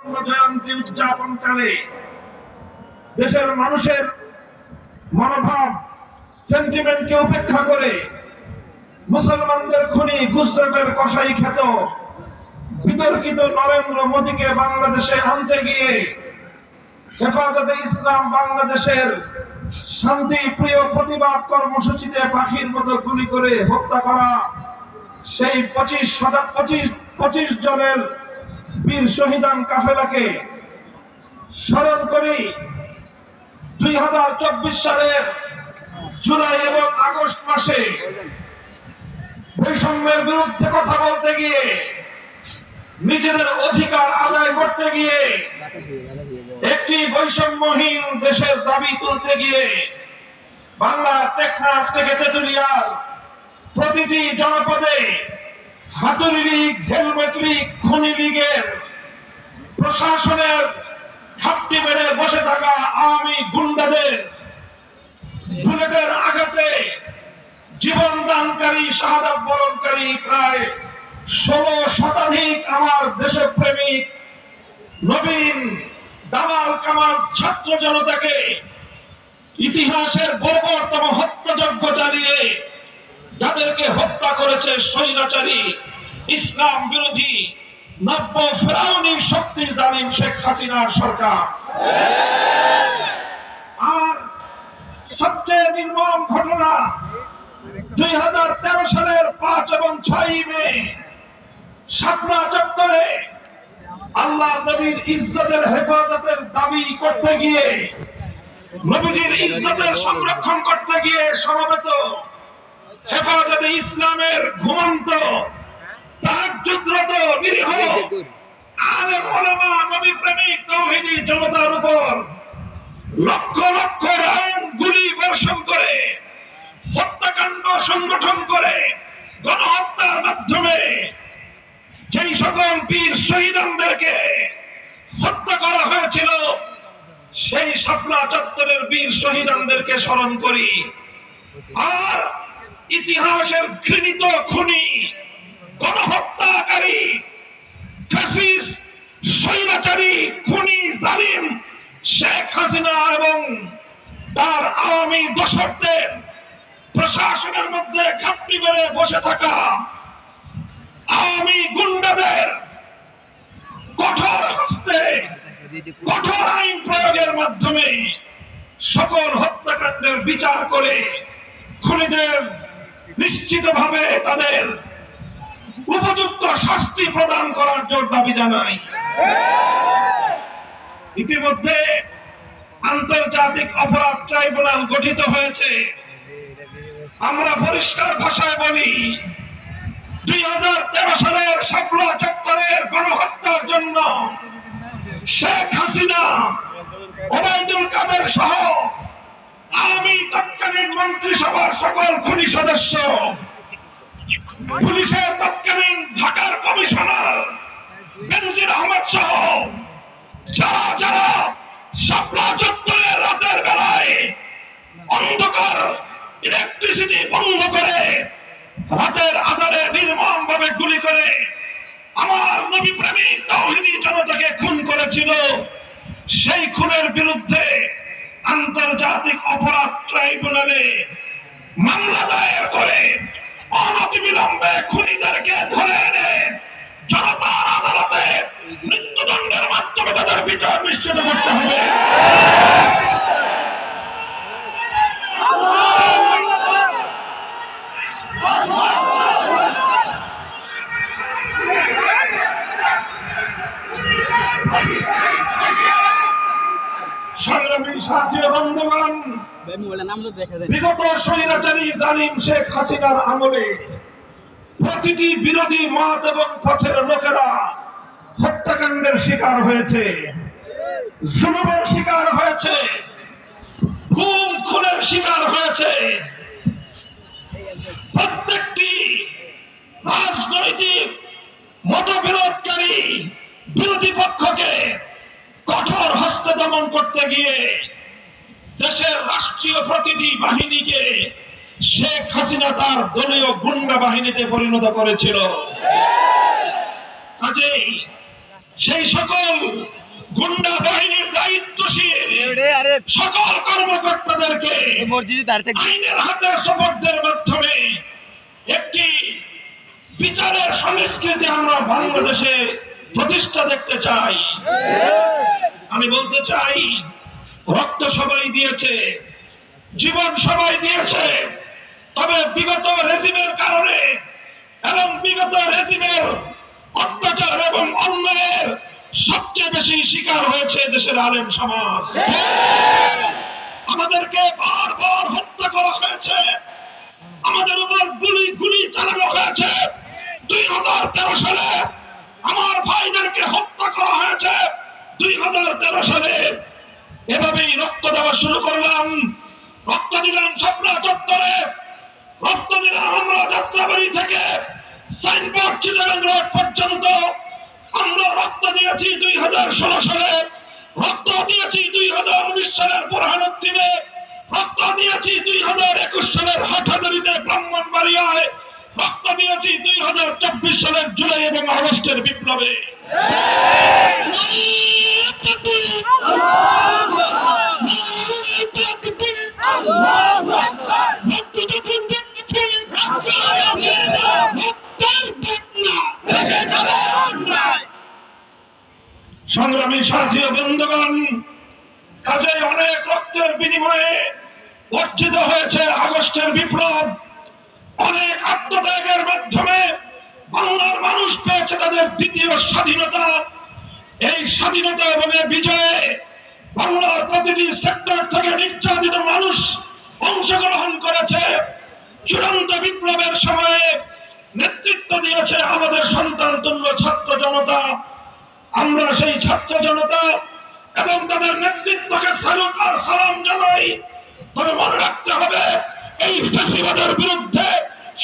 জয়ন্তী উদযাপনকালে দেশের মানুষের মনোভাব সেন্টিমেন্টকে উপেক্ষা করে মুসলমানদের খুনি গুজরাটের কসাই খ্যাত বিতর্কিত নরেন্দ্র মোদীকে বাংলাদেশে আনতে গিয়ে হেফাজতে ইসলাম বাংলাদেশের শান্তি প্রিয় প্রতিবাদ কর্মসূচিতে পাখির মতো গুলি করে হত্যা করা, সেই পঁচিশ পঁচিশ পঁচিশ জনের বীর শহীদান কাফেলাকে স্মরণ করি, দুই হাজার চব্বিশ সালের জুলাই এবং আগস্ট মাসে বৈষম্যের বিরুদ্ধে কথা বলতে গিয়ে, নিজেদের অধিকার আদায় করতে গিয়ে, একটি বৈষম্যহীন দেশের দাবি তুলতে গিয়ে, বাংলার টেকনাফ থেকে তেতুলিয়ার প্রতিটি জনপদে হাতুড়ি লীগ হেলমেট লীগ খনি লীগের প্রশাসনের ঘাপটি মেরে বসে থাকা আওয়ামী গুন্ডাদের বুলেটের আঘাতে জীবন দানকারী শাহাদাত বরণকারী প্রায় ষোলো শতাধিক আমার দেশপ্রেমিক নবীন দামাল কামাল ছাত্র জনতাকে ইতিহাসের বর্বরতম হত্যাযজ্ঞ চালিয়ে যাদেরকে হত্যা করেছে স্বৈরাচারী, ইসলাম বিরোধী, নব্য ফেরাউনি শক্তি জালিম শেখ হাসিনার সরকার। আর সবচেয়ে নির্মম ঘটনা, দুই হাজার তেরো সালের পাঁচ এবং ছয় মে, শাপলা চত্বরে আল্লাহ নবীর ইজ্জতের হেফাজতের দাবি করতে গিয়ে, নবীজির ইজ্জতের সংরক্ষণ করতে গিয়ে সমবেত হেফাজতে ইসলামের ঘুমন্ত, তাহাজ্জুদরত নিরীহ আলেম ওলামা নবী প্রেমিক তৌহিদি জনতার উপর লক্ষ লক্ষ রাউন্ড গুলি বর্ষণ করে, হত্যাকাণ্ড সংগঠন করে, গণহত্যার মাধ্যমে যেই সকল বীর শহীদানদেরকে হত্যা করা হয়েছিল, সেই শাপলা চত্বরের বীর শহীদানদেরকে স্মরণ করি। আর ইতিহাসের ঘৃণিত খুনি, গণহত্যাকারী, ফ্যাসিস্ট, স্বৈরাচারী খুনি জালিম শেখ হাসিনা এবং তার আওয়ামী দশকদের প্রশাসনের মধ্যে ঘাপটি মেরে বসে থাকা আওয়ামী গুন্ডাদের কঠোর হস্তে, কঠোর আইন প্রয়োগের মাধ্যমে সকল হত্যাকাণ্ডের বিচার করে খুনিদের নিশ্চিতভাবে তাদের উপযুক্ত শাস্তি প্রদান করার জোর দাবি জানাই। ইতিমধ্যে আন্তর্জাতিক অপরাধ ট্রাইব্যুনাল গঠিত হয়েছে। আমরা পরিষ্কার ভাষায় বলি, দুই হাজার তেরো সালের শাপলা চত্বরের গণহত্যার জন্য শেখ হাসিনা, ওবায়দুল কাদের সহ আমি তৎকালীন মন্ত্রিসভার সকল খুনি সদস্য, পুলিশের তৎকালীন ঢাকার কমিশনার বেনজির আহমেদ সহ যারা যারা শাপলা চত্বরের রাতের বেলায় অন্ধকার ইলেকট্রিসিটি বন্ধ করে রাতের আধারে নির্মম ভাবে গুলি করে আমার নবী প্রেমিক তৌহিদি জনতাকে খুন করেছিল, সেই খুনের বিরুদ্ধে আন্তর্জাতিক অপরাধ ট্রাইব্যুনালে মামলা দায়ের করে অনতিবিলম্বে খুনিদেরকে ধরে এনে জনতার আদালতে মৃত্যুদণ্ডের মাধ্যমে তাদের বিচার নিশ্চিত করতে হবে। হত্যাকাণ্ডের শিকার হয়েছে, জুলুমের শিকার হয়েছে খুনের শিকার হয়েছে। প্রত্যেকটি রাজনৈতিক মতবিরোধকারী বিরোধী পক্ষকে কঠোর হস্তে দমন করতে গিয়ে দেশের রাষ্ট্রীয় প্রতিটি বাহিনীকে শেখ হাসিনা তার দলীয় গুন্ডা বাহিনীতে পরিণত করেছিল। কাজেই সেই সকল গুন্ডা বাহিনীর দায়িত্বশীল সকল কর্মকর্তাদেরকে আইনের হাতে সপোর্টের মাধ্যমে একটি বিচারের সংস্কৃতি আমরা বাংলাদেশে প্রতিষ্ঠা দেখতে চাই। আমি বলতে চাই রক্ত সবাই দিয়েছে, জীবন সবাই দিয়েছে। তবে বিগত রেজিমের কারণে এবং বিগত রেজিমের অত্যাচার এবং অন্যায়ের সবচেয়ে বেশি শিকার হয়েছে দেশের আলেম সমাজ। আমাদেরকে বারবার হত্যা করা হয়েছে। আমাদের উপর গুলি গুলি চালানো হয়েছে। দুই হাজার তেরো সালে আমার ভাইদেরকে হত্যা করা হয়েছে। দুই হাজার তেরো সালে এভাবেই রক্ত দেওয়া শুরু করলাম। রক্ত দিলাম স্বপ্না চত্বরে। রক্ত দিলাম আমরা যাত্রাবাড়ি থেকে। সাইনবোর্ড চিটাগাং রোড পর্যন্ত। আমরা রক্ত দিয়েছি দুই হাজার ষোলো সালে। রক্ত দিয়েছি দুই হাজার উনিশ সালের রক্ত দিয়েছি দুই হাজার একুশ সালের হাটহাজারিতে ব্রাহ্মণবাড়িয়ায়। রক্ত দিয়েছি দুই হাজার চব্বিশ সালের জুলাই এবং আগস্টের বিপ্লবে। হয়েছে আগস্টের বিপ্লব। অনেক আত্মত্যাগের মাধ্যমে বাংলার মানুষ পেয়েছে তাদের দ্বিতীয় স্বাধীনতা। এই স্বাধীনতা এবং বিজয়ে বাংলার প্রতিটি সেক্টর থেকে নির্যাতিত মানুষ অংশগ্রহণ করেছে। চূড়ান্ত বিপ্লবের সময়ে নেতৃত্ব দিয়েছে আমাদের সন্তান তুল্য ছাত্র জনতা। আমরা সেই ছাত্র জনতা এবং তাদের নেতৃত্বকে স্যালুট আর সালাম জানাই। তবে মনে রাখতে হবে, এই ফ্যাসিবাদের বিরুদ্ধে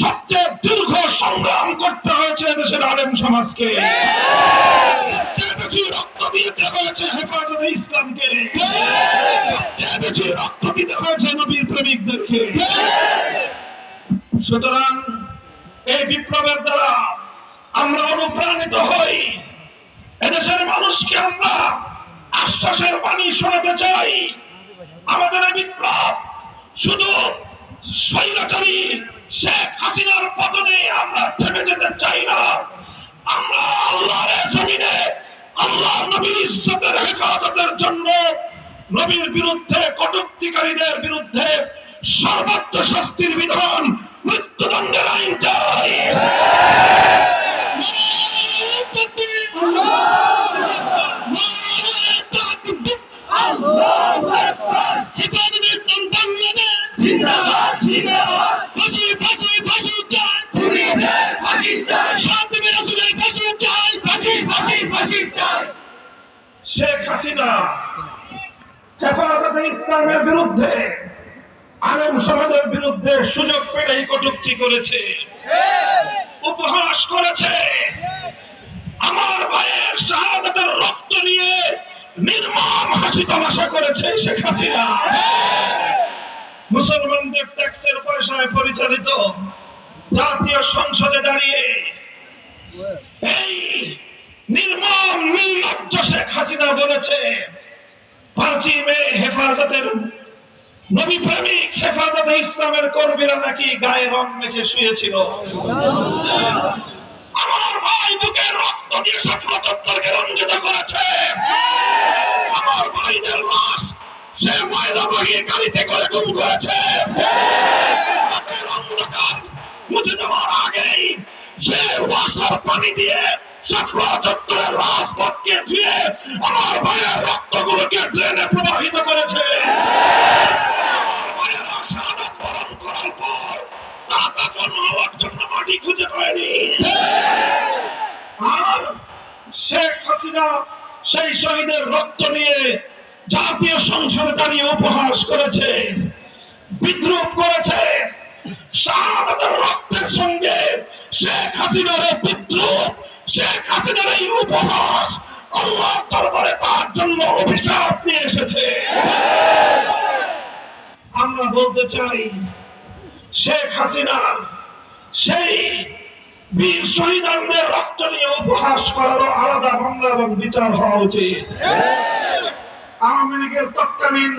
সবচেয়ে দীর্ঘ সংগ্রাম করতে হয়েছে দেশের আলেম সমাজকে। সুতরাং এই বিপ্লবের দ্বারা আমরা অনুপ্রাণিত হই। মানুষকে আমরা আশ্বাসের বাণী শোনাতে চাই। আমাদের বিপ্লব শুধু স্বৈরাচারী শেখ হাসিনার পতনে আমরা থেমে যেতে চাই না। আমরা আল্লাহর জমিনে আল্লাহ নবীর ইজ্জতের হেফাজতের জন্য নবীর বিরুদ্ধে কটুক্তিকারীদের বিরুদ্ধে সর্বোচ্চ শাস্তির বিধান মৃত্যুদণ্ডের আইন চাই। শেখ হাসিনা হেফাজতে ইসলামের বিরুদ্ধে, আলেম সমাজের বিরুদ্ধে সুযোগ পেলেই কটূক্তি করেছে, উপহাস করেছে। আমার ভাইয়ের শাহাদাতের রক্ত নিয়ে নির্মম হাসি তামাশা করেছে শেখ হাসিনা। মুসলমানদের ট্যাক্সের পয়সায় পরিচালিত জাতীয় সংসদে দাঁড়িয়ে এই নির্মম, নির্লজ্জ শেখ হাসিনা বলেছে, পাঁচই মে হেফাজতের নবী প্রেমিক হেফাজতে ইসলামের কর্মীরা নাকি গায়ে রং মেখে শুয়েছিল। আমার ভাই বুকে রক্ত দিয়ে স্বপ্ন চত্বরকে রঞ্জিত করেছে। আমার ভাইদের লাশ সে ময়লা বহিয়ে গাড়িতে করে গুম করেছে। পানি দিয়ে আমার ভাইয়ের আর শেখ হাসিনা সেই শহীদের রক্ত নিয়ে জাতীয় সংসদে দাঁড়িয়ে উপহাস করেছে বিদ্রুপ করেছে। শাহাদাতের রক্তের সঙ্গে শেখ হাসিনার এই বিদ্রুপ শেখ হাসিনার এই উপহাস আল্লাহ দরবারে তার জন্য অভিশাপ নিয়ে এসেছে। আমরা বলতে চাই, শেখ হাসিনার সেই বীর শহীদানদের রক্ত নিয়ে উপহাস করারও আলাদা মামলা এবং বিচার হওয়া উচিত। আওয়ামী লীগের তৎকালীন